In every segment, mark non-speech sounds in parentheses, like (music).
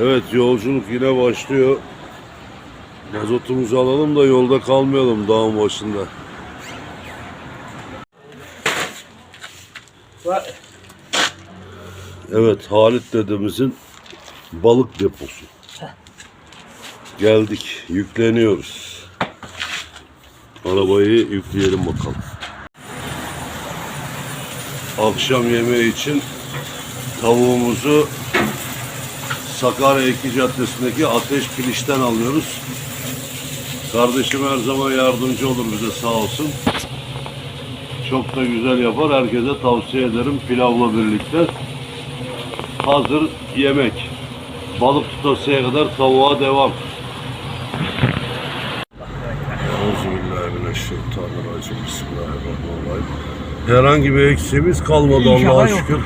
Evet yolculuk yine başlıyor. Mazotumuzu alalım da yolda kalmayalım dağın başında. Evet Halit dedemizin balık deposu. Geldik yükleniyoruz. Arabayı yükleyelim bakalım. Akşam yemeği için tavuğumuzu Sakarya Eki Caddesi'ndeki Ateş Piliş'ten alıyoruz. Kardeşim her zaman yardımcı olur bize sağ olsun. Çok da güzel yapar. Herkese tavsiye ederim pilavla birlikte. Hazır yemek. Balık tutasıya kadar tavuğa devam. Euzubillahimineşşeytanirracim. Bismillahirrahmanirrahim. Herhangi bir eksiğimiz kalmadı Allah'a şükür.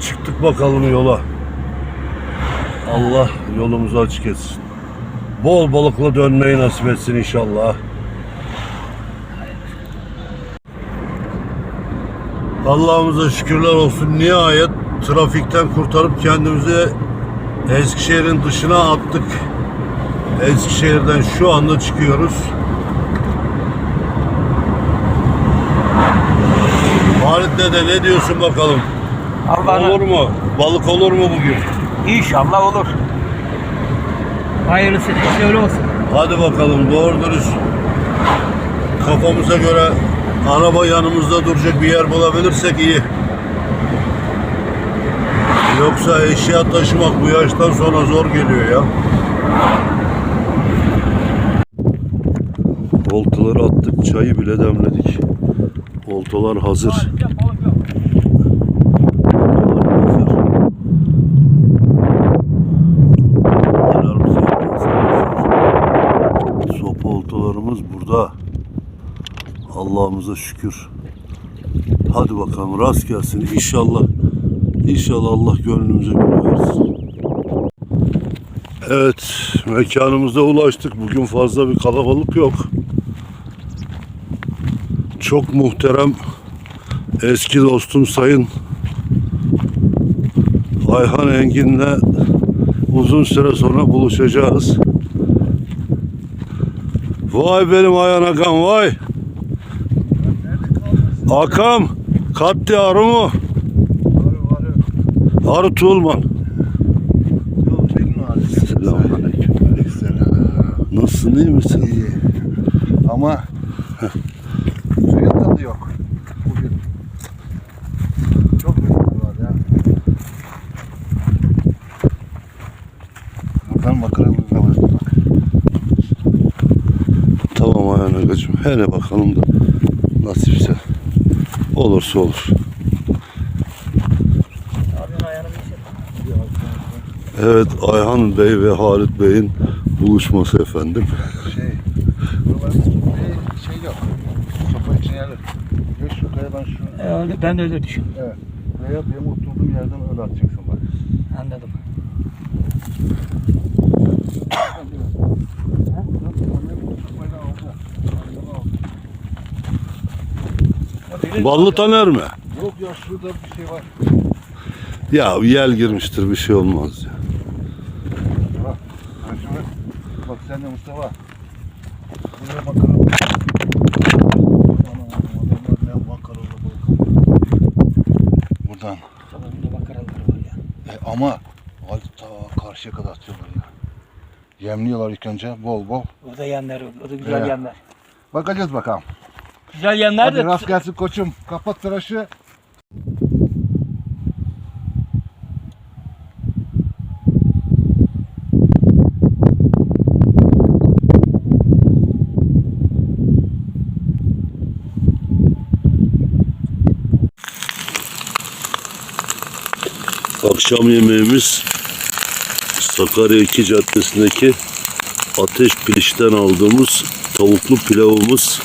Çıktık bakalım yola. Allah yolumuzu açık etsin. Bol balıkla dönmeyi nasip etsin inşallah. Allah'ımıza şükürler olsun. Nihayet trafikten kurtarıp kendimizi Eskişehir'in dışına attık. Eskişehir'den şu anda çıkıyoruz. Halit dede ne diyorsun bakalım? Allah'ın Olur mu? Balık olur mu bugün? İnşallah olur. Hayırlısı öyle olsun. Hadi bakalım doğru dürüst. Kafamıza göre araba yanımızda duracak bir yer bulabilirsek iyi. Yoksa eşya taşımak bu yaştan sonra zor geliyor ya. Oltaları attık, çayı bile demledik. Oltalar hazır. Oltalar hazır. Helal olsun. Sopa oltalarımız burada. Allah'ımıza şükür. Hadi bakalım rast gelsin. İnşallah İnşallah Allah gönlümüze göre versin. Evet, mekanımıza ulaştık. Bugün fazla bir kalabalık yok. Çok muhterem eski dostum Sayın Ayhan Engin'le uzun süre sonra buluşacağız. Vay benim Ayhan Akam vay. Akam Katti Arı mı? Arı Tuğulman. Selamünaleyküm. Nasılsın iyi misin? İyi. Ama suyun tadı yok bugün. Çok rüzgar var ya. Buradan makaralı var bak. Tamam Ayhan Agacığım. Hele bakalım da. Olursa olur. Evet Ayhan Bey ve Halit Bey'in buluşması efendim. Şey, şey yok. Sopa için yerler. Geç şu kayadan şu. Öyle, ben de öyle düşünüyorum. Evet. Veya benim oturduğum yerden öyle atacaksın bak. Anladım. Ballı taner mi? Yok ya şurada bir şey var. Ya yel girmiştir bir şey olmaz ya. Bak. Sen de Mustafa. Buraya balık. Buradan. Tabii burada makaralar var ya. E, ama ay, ta karşıya kadar atıyorlar ya. Yemliyorlar ilk önce bol bol. Orada yenler, o da güzel Evet. yenler. Bakacağız bakalım. Güzel yenler Hadi de rast gelsin koçum. Kapat tıraşı. Akşam yemeğimiz Sakarya 2 Caddesi'ndeki Ateş Piliş'ten aldığımız tavuklu pilavımız.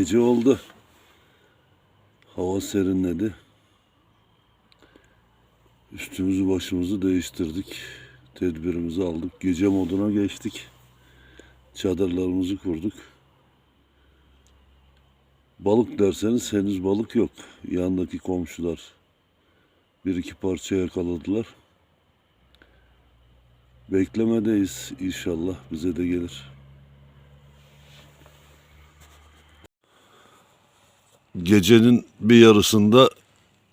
Gece oldu. Hava serinledi. Üstümüzü başımızı değiştirdik. Tedbirimizi aldık. Gece moduna geçtik. Çadırlarımızı kurduk. Balık derseniz henüz balık yok. Yandaki komşular bir iki parça yakaladılar. Beklemedeyiz. İnşallah bize de gelir. Gecenin bir yarısında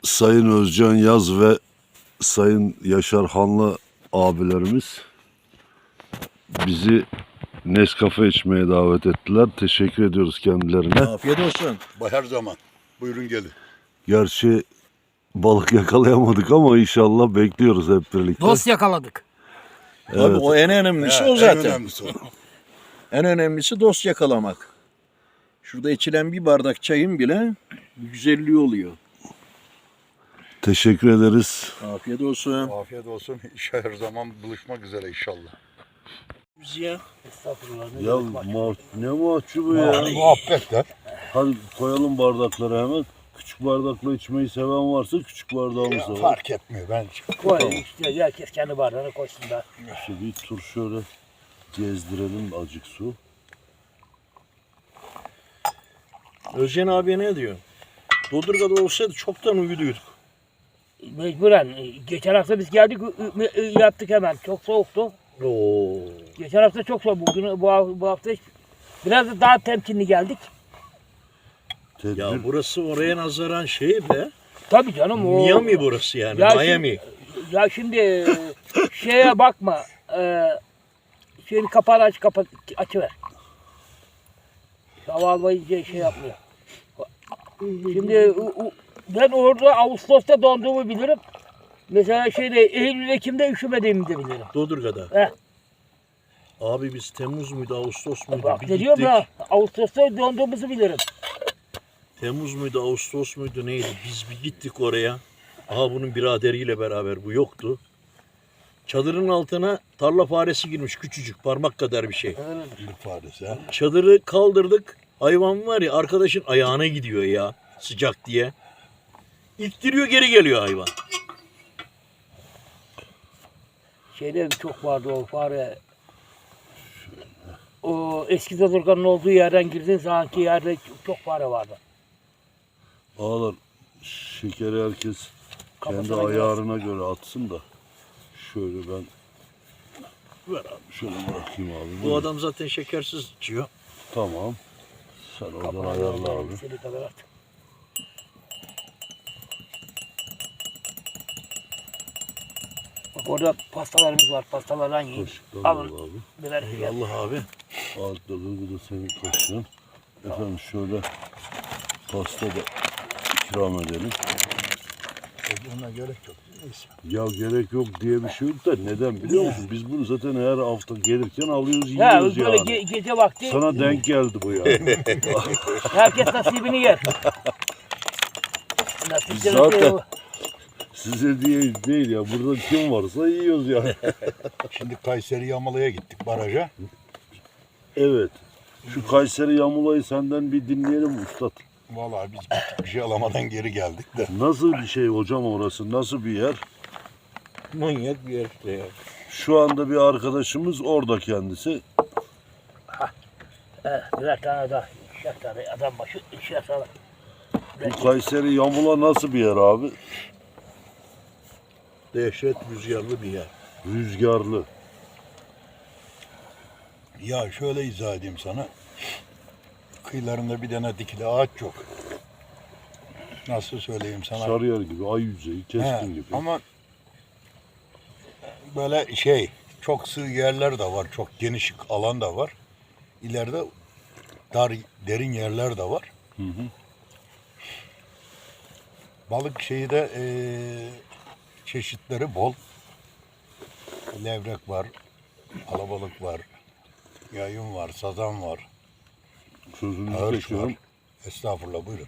Sayın Özcan Yaz ve Sayın Yaşar Hanlı abilerimiz bizi Nescafe içmeye davet ettiler. Teşekkür ediyoruz kendilerine. Afiyet olsun. Her zaman. Buyurun gelin. Gerçi balık yakalayamadık ama inşallah bekliyoruz hep birlikte. Dost yakaladık. Abi o en önemlisi o En zaten. önemlisi o. En önemlisi dost yakalamak. Şurada içilen bir bardak çayın bile güzelliği oluyor. Teşekkür ederiz. Afiyet olsun. Afiyet olsun. (laughs) İşe her zaman buluşmak üzere inşallah. Biz ya. Estağfurullah. Ya ma- ne mahcubu ya. Muhabbetler. Hadi koyalım bardakları hemen. Küçük bardakla içmeyi seven varsa küçük bardağımız da var. Fark etmiyor. Ben Koy işte herkes kendi bardağına koysun da. İşte bir tur şöyle gezdirelim azıcık su. Özcan abiye ne diyor? Dodurga'da olsaydı çoktan uyuduyduk. Mecburen. Geçen hafta biz geldik yattık hemen. Çok soğuktu. Oo. Geçen hafta çok soğuk. Bugün bu, hafta- bu hafta biraz da daha temkinli geldik. Tedbir. Ya burası oraya nazaran şey be. Tabii canım o. Miami burası yani. Ya Miami. Ya şimdi e, şeye bakma. E, şeyin kapağını aç kapat açıver. Hava almayınca şey yapmıyor. Şimdi ben orada Ağustos'ta donduğumu bilirim. Mesela şeyde Eylül Ekim'de üşümediğimi de bilirim. Dodurga'da. He. Abi biz Temmuz muydu, Ağustos muydu? Bak bir ne diyorum ya Ağustos'ta donduğumuzu bilirim. Temmuz muydu, Ağustos muydu neydi? Biz bir gittik oraya. Aha bunun biraderiyle beraber bu yoktu. Çadırın altına tarla faresi girmiş küçücük parmak kadar bir şey. bir faresi. ha. Çadırı kaldırdık. Hayvan var ya arkadaşın ayağına gidiyor ya sıcak diye. İttiriyor geri geliyor hayvan. Şeyde çok vardı o fare. O eski Zadurgan'ın olduğu yerden girdiğin zamanki yerde çok- fare vardı. Ağlar şekeri herkes kendi Kafasına ayarına göre atsın da. Şöyle ben Ver abi. şöyle bırakayım abi. Bu adam zaten şekersiz içiyor. Tamam. Sen oradan ayarla abi. Seni kadar at. Bak orada pastalarımız var. Pastalardan yiyin. Kaşıktan Alın. al abi. Birer. Allah abi. Altta bu da senin kaşığın. Efendim şöyle pasta da ikram edelim. Ona gerek yok. Ya gerek yok diye bir şey yok da neden biliyor musun? Biz bunu zaten her hafta gelirken alıyoruz Ya yiyoruz böyle yani. ge- gece vakti Sana denk geldi bu ya. (laughs) herkes nasibini yer. Nasipte Zaten- Size diye değil ya. Burada kim varsa yiyoruz yani. (laughs) Şimdi Kayseri Yamalı'ya gittik baraja. evet. Şu Kayseri Yamulay'ı senden bir dinleyelim ustad. Vallahi biz gittik, bir şey alamadan geri geldik de. Nasıl bir şey hocam orası? Nasıl bir yer? Manyak bir yer işte ya. Şu anda bir arkadaşımız orada kendisi. He, birer tane daha. İkişer tane adam başı ikişer tane. Bu Kayseri Yamula nasıl bir yer abi? Dehşet rüzgarlı bir yer. Rüzgarlı. Ya şöyle izah edeyim sana. Kıyılarında bir tane dikili ağaç yok. Nasıl söyleyeyim sana? Sarıyer gibi, ay yüzeyi, He, keskin gibi. Ama böyle şey çok sığ yerler de var. Çok geniş alan da var. İleride dar derin yerler de var. Balık şeyi de eee, çeşitleri bol. Levrek var, alabalık var, yayın var, sazan var, Sözünüzü ağırç var. kesiyorum. Estağfurullah buyurun.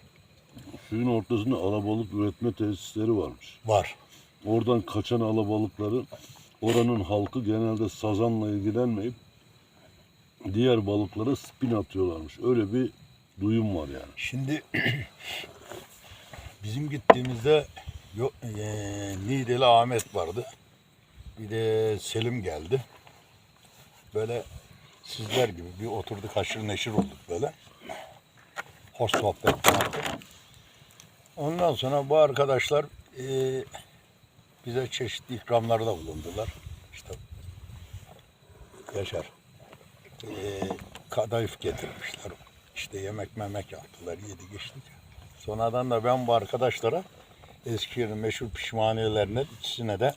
Suyun ortasında alabalık üretme tesisleri varmış. Var. Oradan kaçan alabalıkları oranın halkı genelde sazanla ilgilenmeyip diğer balıklara spin atıyorlarmış. Öyle bir duyum var yani. Şimdi (clears throat) bizim gittiğimizde yo- eee Nideli Ahmet vardı. Bir de Selim geldi. Böyle sizler gibi bir oturduk haşır neşir olduk böyle. hoş sohbet vardı. Ondan sonra bu arkadaşlar eee, bize çeşitli ikramlarda bulundular. İşte Yaşar eee kadayıf getirmişler. İşte yemek memek yaptılar, yedi geçtik. Sonradan da ben bu arkadaşlara Eskişehir'in meşhur pişmaniyelerinden ikisine de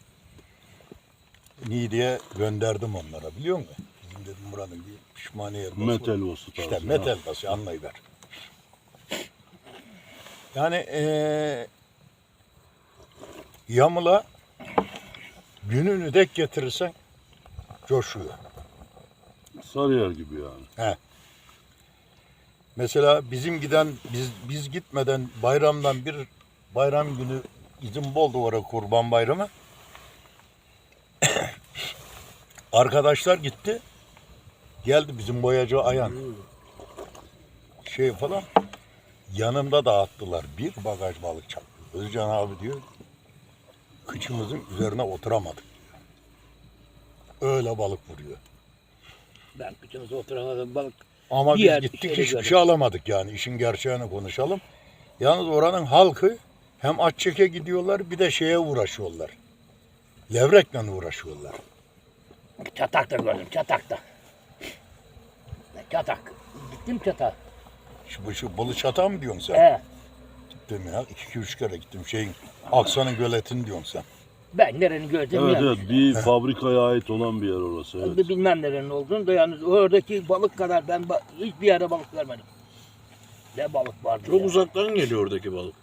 Niğde'ye gönderdim onlara biliyor musun? Bizim dedim buranın bir pişmaniye var. Metal olsun İşte tarzı, met ha. helvası anlayıver. Yani eee yamula gününü dek getirirsen coşuyor. Sarıyer gibi yani. Mesela bizim giden biz biz gitmeden bayramdan bir bayram günü izin bol duvara kurban bayramı. (coughs) Arkadaşlar gitti. Geldi bizim boyacı Ayan. Şey falan. Yanımda dağıttılar. Bir bagaj balık çaktı. Özcan abi diyor. Kıçımızın üzerine oturamadık. diyor. Öyle balık vuruyor. Ben kıçınıza oturamadım balık. Ama biz gittik hiçbir gördüm. şey alamadık yani işin gerçeğini konuşalım. Yalnız oranın halkı hem at çeke gidiyorlar bir de şeye uğraşıyorlar. Levrekle uğraşıyorlar. Çatakta gördüm çatakta. Çatak. Gittim çata. Şu, şu balı çata mı diyorsun sen? He. Gittim ya. iki, iki üç kere gittim. Şeyin Aksa'nın göletini diyorsun sen. Ben nerenin gördüm Evet evet bir fabrikaya ait olan bir yer orası. Ben Evet. de bilmem nerenin olduğunu da yalnız oradaki balık kadar ben ba- hiçbir yerde balık görmedim. Ne balık vardı Çok ya. uzaktan geliyor oradaki balık.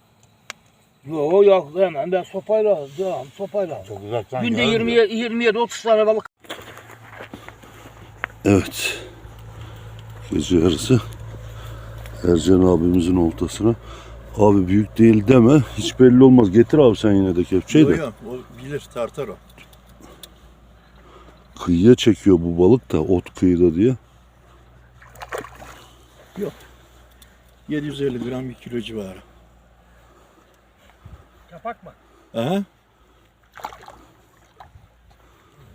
Yok yok hemen ben sopayla devam sopayla. Çok uzaktan Günde gelmiyor. 20 27 30 tane balık. Evet. Gece yarısı Ercan abimizin oltasına. Abi büyük değil deme. Hiç belli olmaz. Getir abi sen yine de kepçeyi de. o bilir tartar o. Kıyıya çekiyor bu balık da ot kıyıda diye. 750 gram bir kilo civarı. Kapak mı? Aha.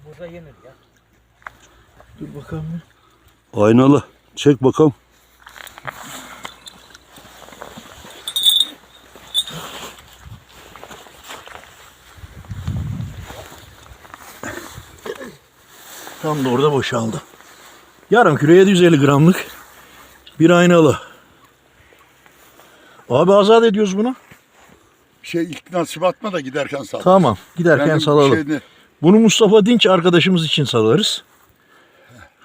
Burada yenir ya. Dur bakalım. Aynalı. Çek bakalım. Tam da orada boşaldı. Yarım kilo 750 gramlık bir aynalı. Abi azat ediyoruz bunu. Şey ilk nasip atma da giderken sal. Tamam. Giderken Benim salalım. şeyini- Bunu Mustafa Dinç arkadaşımız için salarız.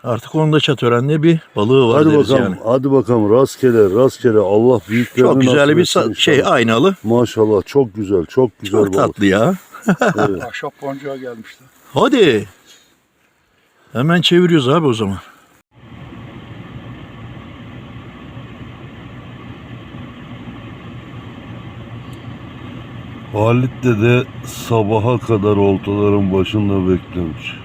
Artık onun da çatörenli bir balığı var Hadi deriz bakalım. yani. Hadi bakalım. Rastgele rastgele. Allah büyüklerini Çok güzel bir sa- şey aynalı. Maşallah çok güzel. Çok güzel Çok balık. tatlı ya. Ahşap (laughs) boncuğa gelmişti. Hadi. Hemen çeviriyoruz abi o zaman. Halit de sabaha kadar oltaların başında beklemiş.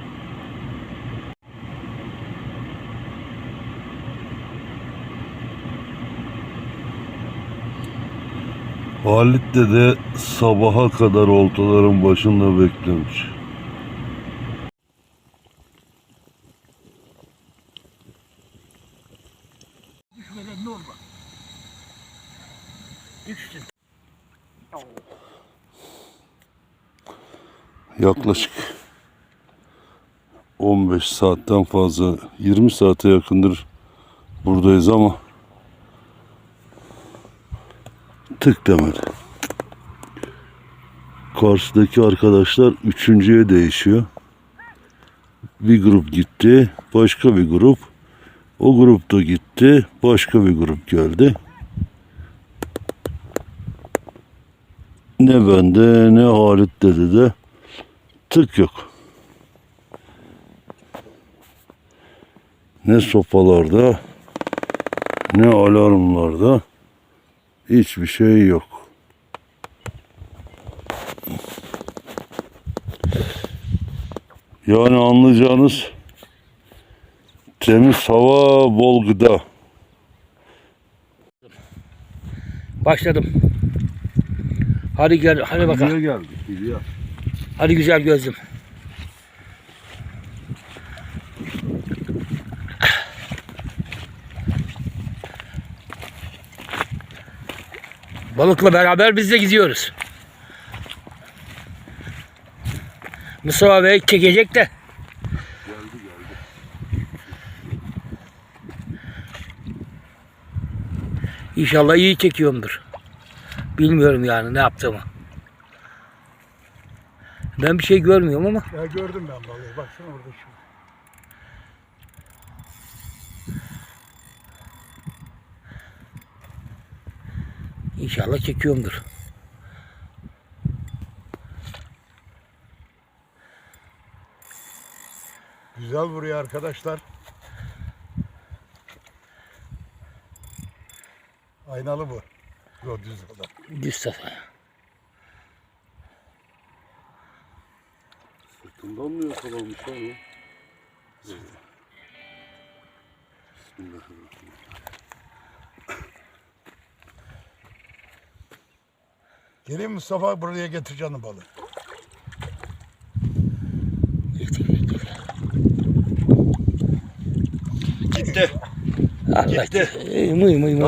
Halit de sabaha kadar oltaların başında beklemiş. Yaklaşık 15 saatten fazla 20 saate yakındır buradayız ama tık demedi. Karşıdaki arkadaşlar üçüncüye değişiyor. Bir grup gitti, başka bir grup. O grup da gitti, başka bir grup geldi. Ne bende ne Halit dedi de tık yok. Ne sopalarda ne alarmlarda hiçbir şey yok. Yani anlayacağınız temiz hava, bol gıda. Başladım. Hadi gel hadi bakalım. geldik? Ya. Hadi güzel gözüm. Balıkla beraber biz de gidiyoruz. Mustafa Bey çekecek de. İnşallah iyi çekiyorumdur. Bilmiyorum yani ne yaptığımı. Ben bir şey görmüyorum ama Ya gördüm ben balığı. Baksana orada şu. İnşallah çekiyorumdur. Güzel vuruyor arkadaşlar. Aynalı bu. Yo düz olan. Düz safa. Sırtından mı yakalanmış abi? Bismillahirrahmanirrahim. Geleyim Mustafa buraya getir canım balığı. Gitti. Allah. Gitti. Mıy mıy mıy.